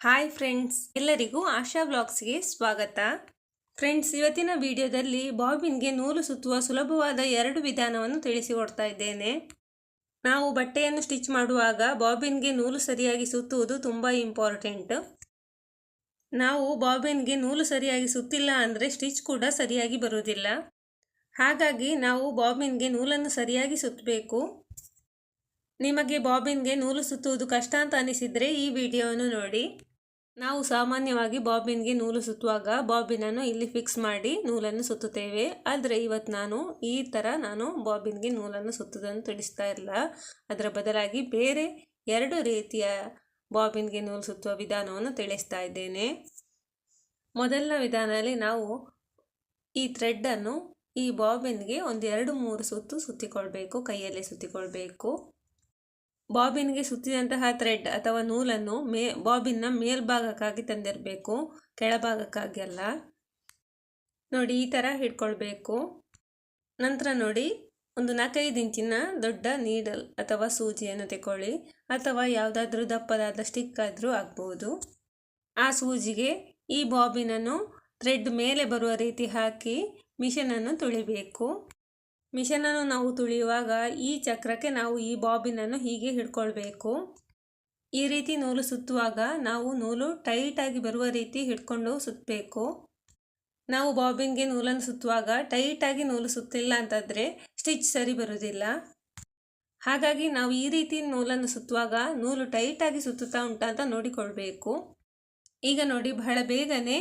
Hi friends ಎಲ್ಲರಿಗೂ ಆಶಾ ಬ್ಲಾಗ್ಸ್ಗೆ ಸ್ವಾಗತ. Friends ಇವತ್ತಿನ ವಿಡಿಯೋದಲ್ಲಿ ಬಾಬಿನ್ಗೆ ನೂಲು ಸುತ್ತುವ ಸುಲಭವಾದ ಎರಡು ವಿಧಾನವನ್ನು ತಿಳಿಸಿಕೊಡ್ತಾ ಇದ್ದೇನೆ. ನಾವು ಬಟ್ಟೆಯನ್ನು ಸ್ಟಿಚ್ ಮಾಡುವಾಗ ಬಾಬಿನ್ಗೆ ನೂಲು ಸರಿಯಾಗಿ ಸುತ್ತುವುದು ತುಂಬ ಇಂಪಾರ್ಟೆಂಟ್ ನಾವು ಬಾಬಿನ್ಗೆ ನೂಲು ಸರಿಯಾಗಿ ಸುತ್ತಿಲ್ಲ ಅಂದರೆ ಸ್ಟಿಚ್ ಕೂಡ ಸರಿಯಾಗಿ ಬರುವುದಿಲ್ಲ. ಹಾಗಾಗಿ ನಾವು ಬಾಬಿನ್ಗೆ ನೂಲನ್ನು ಸರಿಯಾಗಿ ಸುತ್ತಬೇಕು. ನಿಮಗೆ ಬಾಬಿನ್ಗೆ ನೂಲು ಸುತ್ತುವುದು ಕಷ್ಟ ಅಂತ ಅನಿಸಿದರೆ ಈ ವಿಡಿಯೋವನ್ನು ನೋಡಿ. ನಾವು ಸಾಮಾನ್ಯವಾಗಿ ಬಾಬಿನ್ಗೆ ನೂಲು ಸುತ್ತುವಾಗ ಬಾಬಿನನ್ನು ಇಲ್ಲಿ ಫಿಕ್ಸ್ ಮಾಡಿ ನೂಲನ್ನು ಸುತ್ತುತ್ತೇವೆ. ಆದರೆ ಇವತ್ತು ನಾನು ಈ ಥರ ನಾನು ಬಾಬಿನ್ಗೆ ನೂಲನ್ನು ಸುತ್ತದನ್ನು ತಿಳಿಸ್ತಾ ಇಲ್ಲ ಅದರ ಬದಲಾಗಿ ಬೇರೆ ಎರಡು ರೀತಿಯ ಬಾಬಿನ್ಗೆ ನೂಲು ಸುತ್ತುವ ವಿಧಾನವನ್ನು ತಿಳಿಸ್ತಾ ಇದ್ದೇನೆ. ಮೊದಲನ ವಿಧಾನದಲ್ಲಿ ನಾವು ಈ ಥ್ರೆಡ್ಡನ್ನು ಈ ಬಾಬಿನ್ಗೆ ಒಂದು ಎರಡು ಮೂರು ಸುತ್ತು ಸುತ್ತಿಕೊಳ್ಬೇಕು, ಕೈಯಲ್ಲೇ ಸುತ್ತಿಕೊಳ್ಬೇಕು. ಬಾಬಿನ್ಗೆ ಸುತ್ತಿದಂತಹ ಥ್ರೆಡ್ ಅಥವಾ ನೂಲನ್ನು ಮೇ, ಬಾಬಿನ್ನ ಮೇಲ್ಭಾಗಕ್ಕಾಗಿ ತಂದಿರಬೇಕು, ಕೆಳಭಾಗಕ್ಕಾಗಿ ಅಲ್ಲ. ನೋಡಿ, ಈ ಥರ ಹಿಡ್ಕೊಳ್ಬೇಕು. ನಂತರ ನೋಡಿ, ಒಂದು ನಾಲ್ಕೈದು ಇಂಚಿನ ದೊಡ್ಡ ನೀಡಲ್ ಅಥವಾ ಸೂಜಿಯನ್ನು ತಗೊಳ್ಳಿ ಅಥವಾ ಯಾವುದಾದ್ರೂ ದಪ್ಪದಾದ ಸ್ಟಿಕ್ ಆದರೂ ಆಗ್ಬೋದು. ಆ ಸೂಜಿಗೆ ಈ ಬಾಬಿನನ್ನು ಥ್ರೆಡ್ ಮೇಲೆ ಬರುವ ರೀತಿ ಹಾಕಿ ಮಿಷನನ್ನು ತುಳಿಬೇಕು. ಮಿಷನನ್ನು ನಾವು ತುಳಿಯುವಾಗ ಈ ಚಕ್ರಕ್ಕೆ ನಾವು ಈ ಬಾಬಿನನ್ನು ಹೀಗೆ ಹಿಡ್ಕೊಳ್ಬೇಕು. ಈ ರೀತಿ ನೂಲು ಸುತ್ತುವಾಗ ನಾವು ನೂಲು ಟೈಟಾಗಿ ಬರುವ ರೀತಿ ಹಿಡ್ಕೊಂಡು ಸುತ್ತಬೇಕು. ನಾವು ಬಾಬಿನ್ಗೆ ನೂಲನ್ನು ಸುತ್ತುವಾಗ ಟೈಟಾಗಿ ನೂಲು ಸುತ್ತಿಲ್ಲ ಅಂತಂದರೆ ಸ್ಟಿಚ್ ಸರಿ ಬರುವುದಿಲ್ಲ. ಹಾಗಾಗಿ ನಾವು ಈ ರೀತಿ ನೂಲನ್ನು ಸುತ್ತುವಾಗ ನೂಲು ಟೈಟಾಗಿ ಸುತ್ತುತ್ತಾ ಉಂಟಾ ಅಂತ ನೋಡಿಕೊಳ್ಬೇಕು. ಈಗ ನೋಡಿ ಬಹಳ ಬೇಗನೆ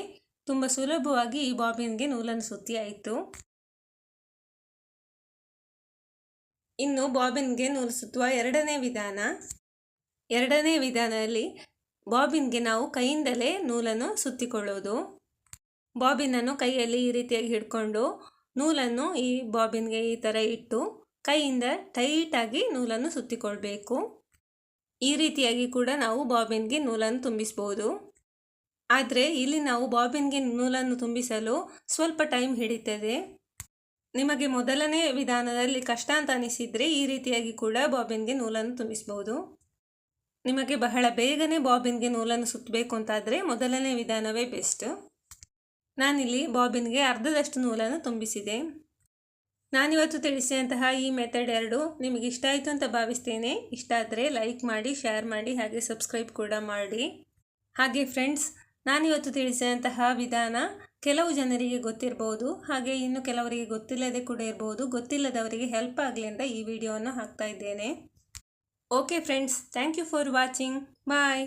ತುಂಬ ಸುಲಭವಾಗಿ ಈ ಬಾಬಿನ್ಗೆ ನೂಲನ್ನು ಸುತ್ತಿ ಆಯಿತು. ಇನ್ನು ಬಾಬಿನ್ಗೆ ನೂಲು ಸುತ್ತುವ ಎರಡನೇ ವಿಧಾನ. ಎರಡನೇ ವಿಧಾನದಲ್ಲಿ ಬಾಬಿನ್ಗೆ ನಾವು ಕೈಯಿಂದಲೇ ನೂಲನ್ನು ಸುತ್ತಿಕೊಳ್ಳೋದು. ಬಾಬಿನನ್ನು ಕೈಯಲ್ಲಿ ಈ ರೀತಿಯಾಗಿ ಹಿಡ್ಕೊಂಡು ನೂಲನ್ನು ಈ ಬಾಬಿನ್ಗೆ ಈ ಥರ ಇಟ್ಟು ಕೈಯಿಂದ ಟೈಟಾಗಿ ನೂಲನ್ನು ಸುತ್ತಿಕೊಳ್ಬೇಕು. ಈ ರೀತಿಯಾಗಿ ಕೂಡ ನಾವು ಬಾಬಿನ್ಗೆ ನೂಲನ್ನು ತುಂಬಿಸ್ಬೋದು. ಆದರೆ ಇಲ್ಲಿ ನಾವು ಬಾಬಿನ್ಗೆ ನೂಲನ್ನು ತುಂಬಿಸಲು ಸ್ವಲ್ಪ ಟೈಮ್ ಹಿಡಿತದೆ. ನಿಮಗೆ ಮೊದಲನೇ ವಿಧಾನದಲ್ಲಿ ಕಷ್ಟ ಅಂತ ಅನಿಸಿದರೆ ಈ ರೀತಿಯಾಗಿ ಕೂಡ ಬಾಬಿನ್ಗೆ ನೂಲನ್ನು ತುಂಬಿಸಬಹುದು. ನಿಮಗೆ ಬಹಳ ಬೇಗನೆ ಬಾಬಿನ್ಗೆ ನೂಲನ್ನು ಸುತ್ತಬೇಕು ಅಂತಾದರೆ ಮೊದಲನೇ ವಿಧಾನವೇ ಬೆಸ್ಟ್. ನಾನಿಲ್ಲಿ ಬಾಬಿನ್ಗೆ ಅರ್ಧದಷ್ಟು ನೂಲನ್ನು ತುಂಬಿಸಿದೆ. ನಾನಿವತ್ತು ತಿಳಿಸಿದಂತಹ ಈ ಮೆಥಡ್ ಎರಡು ನಿಮಗೆ ಇಷ್ಟ ಆಯಿತು ಅಂತ ಭಾವಿಸ್ತೇನೆ. ಇಷ್ಟ ಆದರೆ ಲೈಕ್ ಮಾಡಿ, ಶೇರ್ ಮಾಡಿ, ಹಾಗೆ ಸಬ್ಸ್ಕ್ರೈಬ್ ಕೂಡ ಮಾಡಿ. ಹಾಗೆ ಫ್ರೆಂಡ್ಸ್, ನಾನಿವತ್ತು ತಿಳಿಸಿದಂತಹ ವಿಧಾನ ಕೆಲವು ಜನರಿಗೆ ಗೊತ್ತಿರಬಹುದು ಹಾಗೆ ಇನ್ನು ಕೆಲವರಿಗೆ ಗೊತ್ತಿಲ್ಲದೆ ಕೂಡ ಇರಬಹುದು ಗೊತ್ತಿಲ್ಲದವರಿಗೆ ಹೆಲ್ಪ್ ಆಗಲಿ ಅಂತ ಈ ವಿಡಿಯೋವನ್ನು ಹಾಕ್ತಾ ಇದ್ದೇನೆ. Okay friends thank you for watching bye